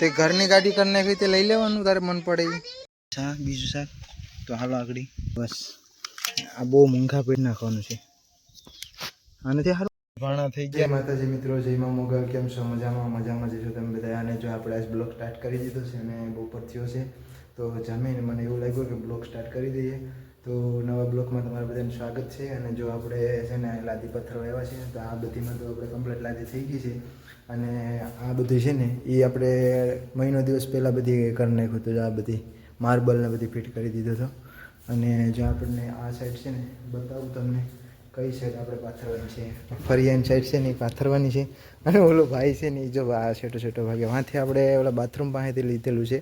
તે ઘરની ગાડી કરી નાખી તે લઈ લેવાનું તારે મન પડે. શાક બીજું શાક? તો હાલો આગળ. બસ. આ બહુ મોંઘા પેટ નાખવાનું છે. આનાથી સારું ભાણા થઈ ગયા. માતાજી મિત્રો જયમાં મોગલ. કેમ છો? મજામાં મજામાં જશો તમે બધા? અને જો આપણે આજ બ્લોગ સ્ટાર્ટ કરી દીધો છે અને બપોર થયો છે તો જમીને મને એવું લાગ્યું કે બ્લોગ સ્ટાર્ટ કરી દઈએ. તો નવા બ્લોકમાં તમારા બધાનું સ્વાગત છે અને જો આપણે છે ને લાદી પથ્થરો આવ્યા છે, તો આ બધીમાં તો આપણે કમ્પ્લીટ લાદી થઈ ગઈ છે. અને આ બધું છે ને, એ આપણે મહિનો દિવસ પહેલાં બધી કરી નાખ્યું હતું આ બધી માર્બલને બધી ફિટ કરી દીધો હતો. અને જો આપણને આ સાઈડ છે ને, બતાવું તમને કઈ સાઈડ આપણે પાથરવાની છે. ફરિયાની સાઈડ છે ને, એ પાથરવાની છે. અને ઓલો ભાઈ છે ને, એ જો આ છેટો છેટો ભાગે, વાંથી આપણે ઓલા બાથરૂમ પાસેથી લીધેલું છે.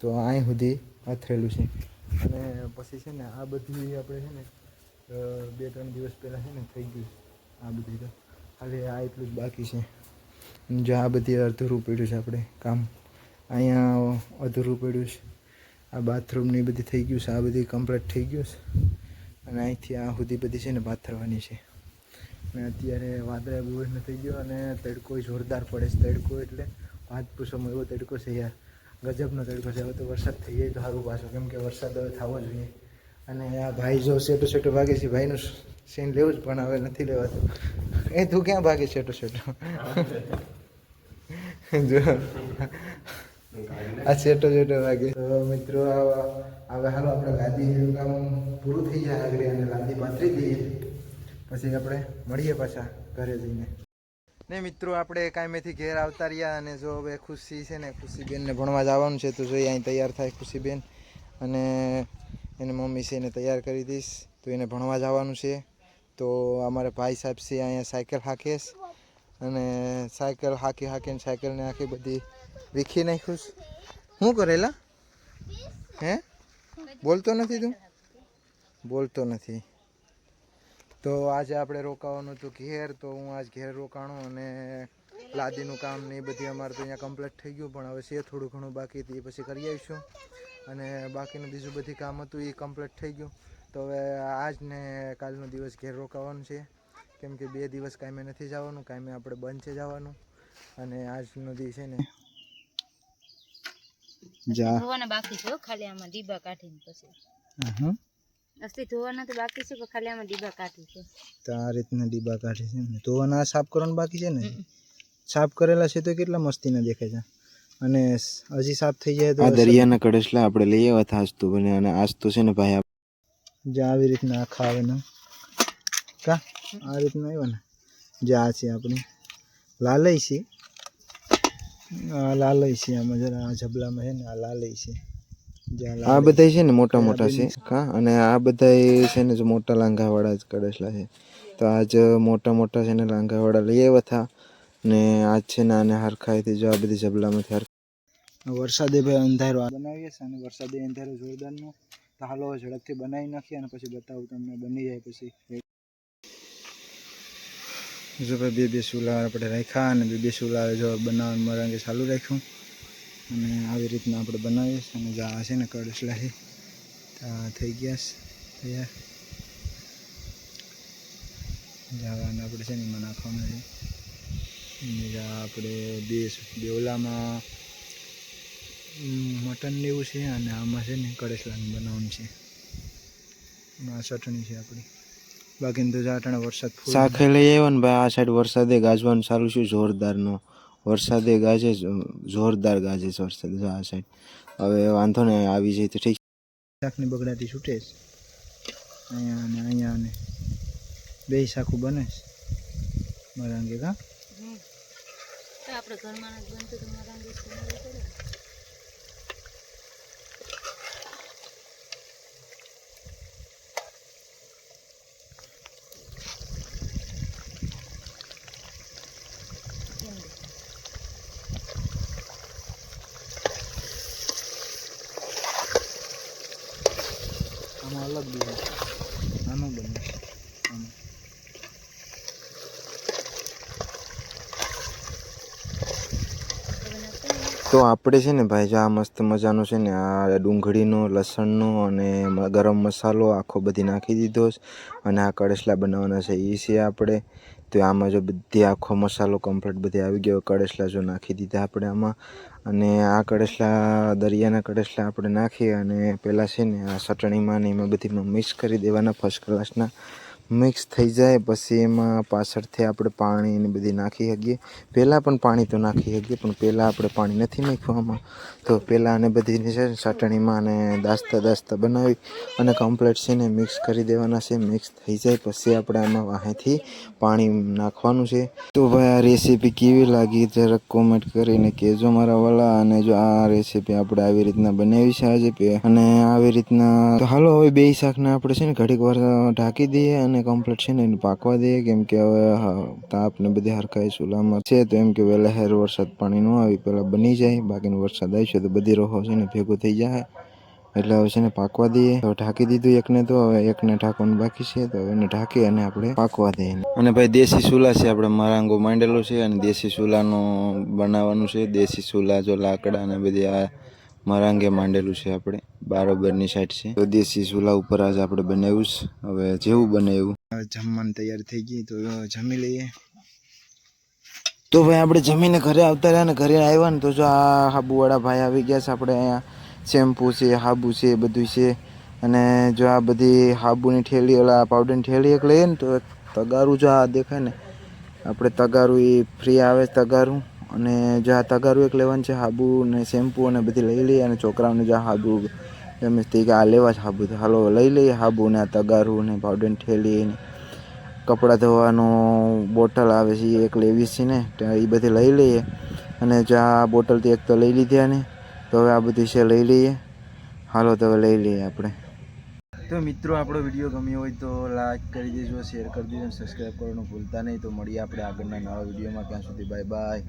તો અહીં સુધી પાથરેલું છે. અને પછી છે ને આ બધી આપણે છે ને બે ત્રણ દિવસ પહેલાં છે ને થઈ ગયું આ બધી તો. ખાલી આ એટલું જ બાકી છે. જો આ બધી અધૂરું પડ્યું છે આપણે કામ. અહીંયા અધૂરું પડ્યું છે. આ બાથરૂમની બધી થઈ ગયું છે. આ બધી કમ્પ્લીટ થઈ ગયું છે. અને અહીંથી આ સુધી બધી છે ને પાથરવાની છે. અને અત્યારે વાદળા બહુ થઈ ગયો અને તડકો જોરદાર પડે છે તડકો એટલે વાત પૂછવામાં એવો તડકો છે યાર. ગજબનો તડકો છે. હવે તો વરસાદ થઈ જાય તો સારું પાછો. કેમ કે વરસાદ હવે થવો જોઈએ અને આ ભાઈ જો સેટો સેટો ભાગે છે, ભાઈનું સીન લેવું જ પણ હવે નથી લેવાતું. એ તું ક્યાં ભાગે સેટો સેટો જો. આ સેટો સેટો ભાગે. તો મિત્રો હવે હાલો આપણે ગાદી કામ પૂરું થઈ જાય આગળ અને ગાદી પાથરી દઈએ. પછી આપણે મળીએ પાછા ઘરે જઈને. ને મિત્રો, આપણે કાંઈમેથી ઘેર આવતા રહ્યા અને જો હવે ખુશી છે ને, ખુશીબેનને ભણવા જવાનું છે, તો જોઈએ, અહીં તૈયાર થાય ખુશીબેન. અને એને મમ્મી છે એને તૈયાર કરી દઈશ, તો એને ભણવા જવાનું છે. તો અમારા ભાઈ સાહેબ છે અહીંયા સાયકલ હાકેશ અને સાયકલ હાકી હાકીને સાયકલને આખી બધી વીખી નાખ્યું. શું કરેલા હે? બોલતો નથી તું? બોલતો નથી. તો આજે આપણે રોકાવાનું હતું ઘેર તો હું આજ ઘેર રોકાણું અને લાદીનું કામ ને એ બધી અમારે તો અહીંયા કમ્પ્લીટ થઈ ગયું પણ હવે છે થોડું ઘણું બાકી હતું એ પછી કરી આવીશું. અને બાકીનું બીજું બધી કામ હતું એ કમ્પ્લીટ થઈ ગયું. તો હવે આજ ને કાલનો દિવસ ઘેર રોકાવાનું છે. કેમ કે બે દિવસ કાંઈ નથી જવાનું કાંઈ આપણે બંધ છે જવાનું. અને આજનો દી છે ને જા. બાકી જો ખાલી આમાં દીબા કાઢીને પછી. હા અસ્તી ધોવાના તો બાકી છે પણ ખાલી આમાં ડીબા કાઢી છે. તો આ રીતના ડીબા કાઢે છે ને આ સાફ કરવાનું બાકી છે ને? સાફ કરેલા છે તો કેટલા મસ્તીના દેખાય છે. અને હજી સાફ થઈ જાય તો આ દરિયાના કડસલા આપણે લઈ આવ્યા હતા આજ તો બને અને આજ તો છે ને ભાઈ જે આવી રીતના આખા આવે ને કા? આ રીતના આવ્યો ને? જે આ છે આપણી. લાલય છે. આ લાલય છે આમાં જરા આ જબલામાં છે ને આ લાલય છે. આ બધા છે ને મોટા મોટા છે. કા અને આ બધા છે ને જો મોટા લાંઘાવાળા જ કડસલા છે. તો આજ મોટા મોટા છે ને લાંઘાવાળા લઈ આવ્યા હતા ને આજ છે ને આને હરખાઈથી જો આ બધી જબલામાંથી હરખા વરસાદે ભાઈ અંધારો બનાવીએ છે અને વરસાદે અંધારો જોરદારનો તો હાલો ઝડપથી બનાવી નાખીએ અને પછી બતાવું તમને બની જાય પછી. જો ભાઈ બે બે સુલા આપણે રાખ્યા અને બે બે સુલા જો બનાવવાનું મરંગે ચાલુ રાખ્યું. અને આવી રીતના આપણે બનાવીએ અને જા છે ને કડસલા છે તો થઈ ગયા છે, તૈયાર. જાવાને આપણે છે ને એમાં નાખવાના છે. આપણે બે બેવલામાં મટન લેવું છે અને આમાં છે ને કડેસલાનું બનાવવાનું છે. આ ચટણી છે આપણી. બાકી તો જાટણા વરસાદ સાખે લઈ આવ્યો ને ભાઈ, આ સાઈડ વરસાદે ગાજવાનું સારું છે, જોરદારનો. વરસાદે ગાજે જ, જોરદાર ગાજે છે વરસાદ આ સાઈડ હવે વાંધો ને આવી જાય તો ઠીક શાકની બગડાટી છૂટે છે. અહીંયા અને અહીંયા અને બે શાકું બને છે. મરાંગે કા? આપણે ઘરમાં જ બનતું તો મારા અંગે જ બનાવવું પડે ને. કેમ રે? આમાં અલગ બને નાનો બને તો આપણે છે ને ભાઈ જો આ મસ્ત મજાનો છે ને આ ડુંગળીનો, લસણનો અને ગરમ મસાલો આખો બધી નાખી દીધો છે. અને આ કડસલા બનાવવાના છે. એ છે આપણે તો આમાં જો બધી આખો મસાલો કમ્પ્લીટ બધી આવી ગયો, કડેસલા જો નાખી દીધા આપણે આમાં. અને આ કડેસલા, દરિયાના કડેસલા આપણે નાખી અને પહેલાં છે ને આ ચટણીમાં ને એમાં બધીમાં મિક્સ કરી દેવાના ફર્સ્ટ ક્લાસના મિક્સ થઈ જાય, પછી એમાં પાછળથી આપણે પાણી ને બધી નાખી શકીએ. પહેલાં પણ પાણી તો નાખી શકીએ, પણ પહેલાં આપણે પાણી નથી નાખ્યું આમાં તો પહેલાં અને બધીને છે ચટણીમાં અને દાસ્તા દાસ્તા બનાવી અને કમ્પ્લેટ છે ને મિક્સ કરી દેવાના છે. મિક્સ થઈ જાય, પછી આપણે આમાં વાહેથી પાણી નાખવાનું છે. તો ભાઈ આ રેસીપી કેવી લાગી? જરાક કોમેન્ટ કરીને કહેજો મારા વાલા. અને જો આ રેસીપી આપણે આવી રીતના બનાવી છે આજે અને આવી રીતના હાલો, હવે બે શાકને આપણે છે ને ઘડીક વાર ઢાંકી દઈએ અને કમ્પ્લીટ છે ને એને પાકવા દઈએ. કેમ કે હવે તાપ ને બધી હરખાઈ ચૂલામાં છે. તો એમ કે વહેલા હેર વરસાદ પાણી ન આવી પહેલાં બની જાય. બાકીનો વરસાદ આવશે તો બધી રોહો છે ને ભેગું થઈ જાય એટલે હવે છે ને પાકવા દઈએ. હવે ઢાંકી દીધું એકને તો, હવે એકને ઢાંકવાનું બાકી છે. તો એને ઢાંકી અને આપણે પાકવા દઈએ અને ભાઈ દેશી ચૂલા છે, આપણે મરાંગો માંડેલો છે. અને દેશી ચૂલાનું બનાવવાનું છે. દેશી ચૂલા, જો લાકડા અને બધી આ મરાંગે માંડેલું છે આપણે. બારોબરની સાઈડ છે. તો દેશી ચૂલા ઉપર આજે આપણે બનાવ્યું છે. હવે જેવું બને એવું જમવાની તૈયાર થઈ ગઈ તો જમી લઈએ. તો ભાઈ આપણે જમીને ઘરે આવતા રહ્યા ને ઘરે આવ્યા ને તો જો આ હાબુવાળા ભાઈ આવી ગયા છે આપણે અહીંયા. શેમ્પૂ છે હાબુ છે બધું છે. અને જો આ બધી હાબુની ઠેલી ઓલા પાવડરની ઠેલી એક લઈએ ને તો તગારું જો આ દેખાય ને આપણે તગારું એ ફ્રી આવે તગારું. અને જ્યાં તગારું એક લેવાનું છે, હાબુ ને શેમ્પૂ અને બધી લઈ લઈએ અને છોકરાઓને જ્યાં હાબુ ગમે તે કે આ લેવા છે હાબુ હાલો, લઈ લઈએ હાબુ ને આ તગારું ને પાવડર ઠેલી ને કપડાં ધોવાનું બોટલ આવે છે, એક લેવી છે ને એ બધી લઈ લઈએ. અને જ્યાં આ બોટલથી એક તો લઈ લીધી ને, તો હવે આ બધી છે, લઈ લઈએ. હાલો, તો હવે લઈ લઈએ આપણે. તો મિત્રો, આપણો વીડિયો ગમ્યો હોય તો લાઈક કરી દેજો શેર કરી દેજો સબસ્ક્રાઈબ કરવાનું ભૂલતા નહીં. તો મળીએ આપણે આગળના નવા વિડીયોમાં. ત્યાં સુધી બાય બાય